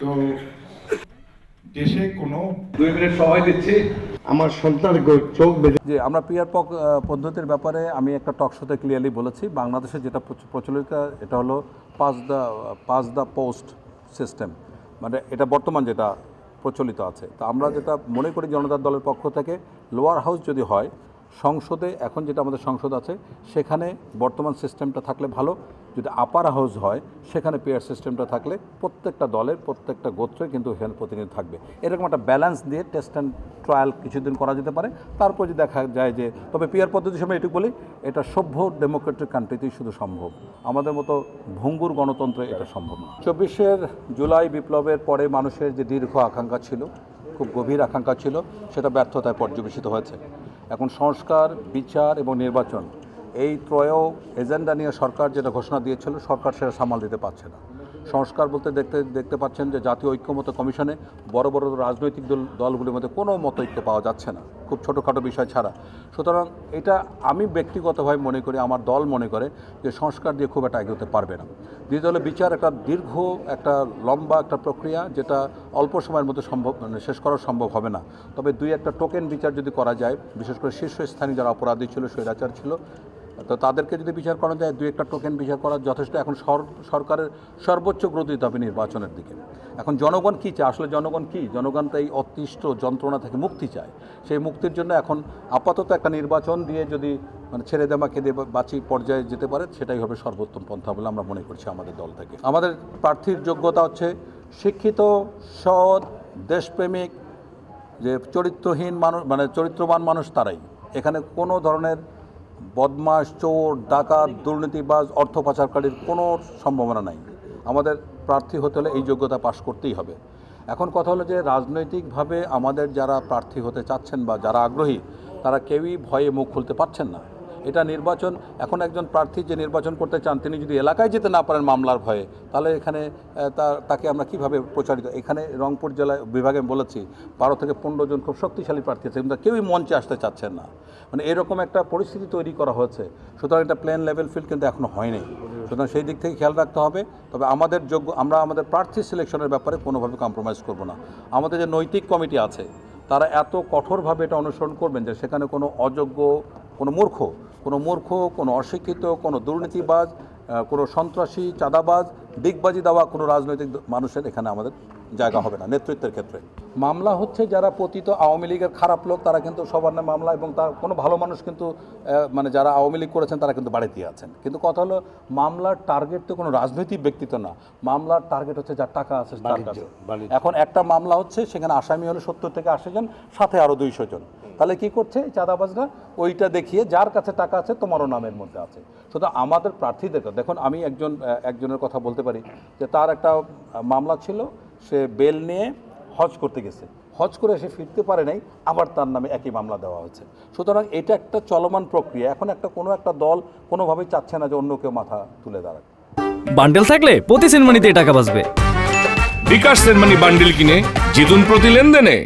তো দেশে কোনো দুই মিনিট সময় দিচ্ছি। আমার সন্তানের গো- চোখ বেঁধে যে আমরা পিয়ার পক পদ্ধতির ব্যাপারে আমি একটা টক শোতে ক্লিয়ারলি বলেছি। বাংলাদেশে যেটা প্রচলিত এটা হলো pass the pass the post system মানে এটা বর্তমান যেটা প্রচলিত আছে। তো আমরা যেটা মনে করি জনতার দলের পক্ষ থেকে লোয়ার হাউস যদি হয় সংসদে এখন যেটা আমাদের সংসদ আছে সেখানে বর্তমান সিস্টেমটা থাকলে ভালো। যদি আপার হাউস হয়, সেখানে পেয়ার সিস্টেমটা থাকলে প্রত্যেকটা দলের প্রত্যেকটা গোত্রে কিন্তু এখানে প্রতিনিধি থাকবে। এরকম একটা ব্যালেন্স দিয়ে টেস্ট অ্যান্ড ট্রায়াল কিছুদিন করা যেতে পারে। তারপর যদি দেখা যায় যে, তবে পিয়ার পদ্ধতির সময় এটুকু বলি, এটা সভ্য ডেমোক্রেটিক কান্ট্রিতেই শুধু সম্ভব। আমাদের মতো ভঙ্গুর গণতন্ত্রে এটা সম্ভব না। চব্বিশের জুলাই বিপ্লবের পরে মানুষের যে দীর্ঘ আকাঙ্ক্ষা ছিল, খুব গভীর আকাঙ্ক্ষা ছিল, সেটা ব্যর্থতায় পর্যবেসিত হয়েছে। এখন সংস্কার, বিচার এবং নির্বাচন এই ত্রয় এজেন্ডা নিয়ে সরকার যেটা ঘোষণা দিয়েছিল, সরকার সেটা সামাল দিতে পারছে না। সংস্কার বলতে দেখতে দেখতে পাচ্ছেন যে জাতীয় ঐক্যমত কমিশনে বড় বড় রাজনৈতিক দল, দলগুলির মধ্যে কোনো মতৈক্য পাওয়া যাচ্ছে না, খুব ছোটোখাটো বিষয় ছাড়া। সুতরাং এটা আমি ব্যক্তিগতভাবে মনে করি, আমার দল মনে করে যে সংস্কার দিয়ে খুব একটা এগোতে পারবে না। দ্বিতীয় হলো বিচার একটা দীর্ঘ, একটা লম্বা একটা প্রক্রিয়া যেটা অল্প সময়ের মধ্যে সম্ভব মানে শেষ করা সম্ভব হবে না। তবে দুই একটা টোকেন বিচার যদি করা যায়, বিশেষ করে শীর্ষস্থানীয় যারা অপরাধী ছিল, স্বৈরাচার ছিল তো তাদেরকে যদি বিচার করা যায় দু একটা টোকেন বিচার করা যথেষ্ট। এখন সর- সরকারের সর্বোচ্চ গুরুত্ব দিতে হবে নির্বাচনের দিকে। এখন জনগণ কী চায়? আসলে জনগণ কী? জনগণ তো এই অতিষ্ঠ যন্ত্রণা থেকে মুক্তি চায়। সেই মুক্তির জন্য এখন আপাতত একটা নির্বাচন দিয়ে যদি মানে ছেড়ে দেওয়া খেদে বাঁচি পর্যায়ে যেতে পারে, সেটাই হবে সর্বোত্তম পন্থা বলে আমরা মনে করছি আমাদের দল থেকে। আমাদের প্রার্থীর যোগ্যতা হচ্ছে শিক্ষিত, সৎ, দেশপ্রেমিক, যে চরিত্রহীন মানুষ মানে চরিত্রবান মানুষ তারাই। এখানে কোনো ধরনের বদমাস চোর, ডাকাত, দুর্নীতিবাজ, অর্থ পাচারকারীর কোনো সম্ভাবনা নাই। আমাদের প্রার্থী হতে হলে এই যোগ্যতা পাশ করতেই হবে। এখন কথা হলো যে রাজনৈতিকভাবে আমাদের যারা প্রার্থী হতে চাচ্ছেন বা যারা আগ্রহী, তারা কেউই ভয়ে মুখ খুলতে পারছেন না। এটা নির্বাচন, এখন একজন প্রার্থী যে নির্বাচন করতে চান, তিনি যদি এলাকায় যেতে না পারেন মামলার ভয়ে, তাহলে এখানে তাকে আমরা কীভাবে প্রচারিত, এখানে রংপুর জেলায় বিভাগে বলেছি, বারো থেকে পনেরো জন খুব শক্তিশালী প্রার্থী আছে, কিন্তু কেউই মঞ্চে আসতে চাচ্ছেন না। মানে এরকম একটা পরিস্থিতি তৈরি করা হয়েছে, সুতরাং এটা প্লেন লেভেল ফিল্ড কিন্তু এখনও হয়নি। সুতরাং সেই দিক থেকে খেয়াল রাখতে হবে, তবে আমাদের যোগ্য, আমরা আমাদের প্রার্থী সিলেকশনের ব্যাপারে কোনোভাবে কম্প্রোমাইজ করব না। আমাদের যে নৈতিক কমিটি আছে, তারা এত কঠোরভাবে এটা অনুসরণ করবেন যে সেখানে কোনো অযোগ্য, কোনো মূর্খ কোনো মূর্খ কোনো অশিক্ষিত কোনো দুর্নীতিবাজ কোনো সন্ত্রাসী চাঁদাবাজ ডিগবাজি দেওয়া কোনো রাজনৈতিক মানুষের এখানে আমাদের জায়গা হবে না নেতৃত্বের ক্ষেত্রে। মামলা হচ্ছে যারা পতিত আওয়ামী লীগের খারাপ লোক তারা কিন্তু সবার নামে মামলা এবং তার কোনো ভালো মানুষ কিন্তু মানে যারা আওয়ামী লীগ করেছেন তারা কিন্তু বাড়িতেই আছেন। কিন্তু কথা হলো মামলার টার্গেট তো কোনো রাজনৈতিক ব্যক্তিত্ব না। মামলার টার্গেট হচ্ছে যার টাকা আছে এখন একটা মামলা হচ্ছে সেখানে আসামি হলো সত্তর থেকে আশি জন সাথে আরও দুইশো জন। তাহলে কি করছে এই চাঁদাবাজরা? ওইটা দেখিয়ে যার কাছে টাকা আছে তোমারও নামের মধ্যে আছে। শুধু আমাদের প্রার্থীদের দেখুন আমি একজন একজনের কথা বলতে পারি। যে তার একটা মামলা ছিল সে বেল নিয়ে হজ করতে গেছে। হজ করে এসে ফিরতে পারে নাই আবার তার নামে একই মামলা দেওয়া হয়েছে। সুতরাং এটা একটা চলমান প্রক্রিয়া। এখন একটা কোনো একটা দল কোনোভাবেই চাচ্ছে না যে অন্য কেউ মাথা তুলে দাঁড়াক। বান্ডেল থাকলে প্রতি সিনেমানিতে টাকা বাঁচবে। বিকাশ সেনমানি বান্ডিল কিনে জিতুন প্রতি লেনদেনে।